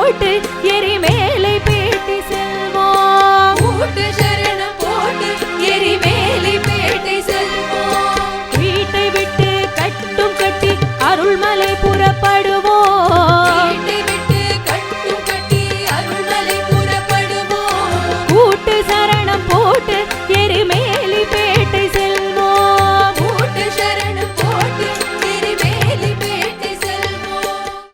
போட்டு எரிமே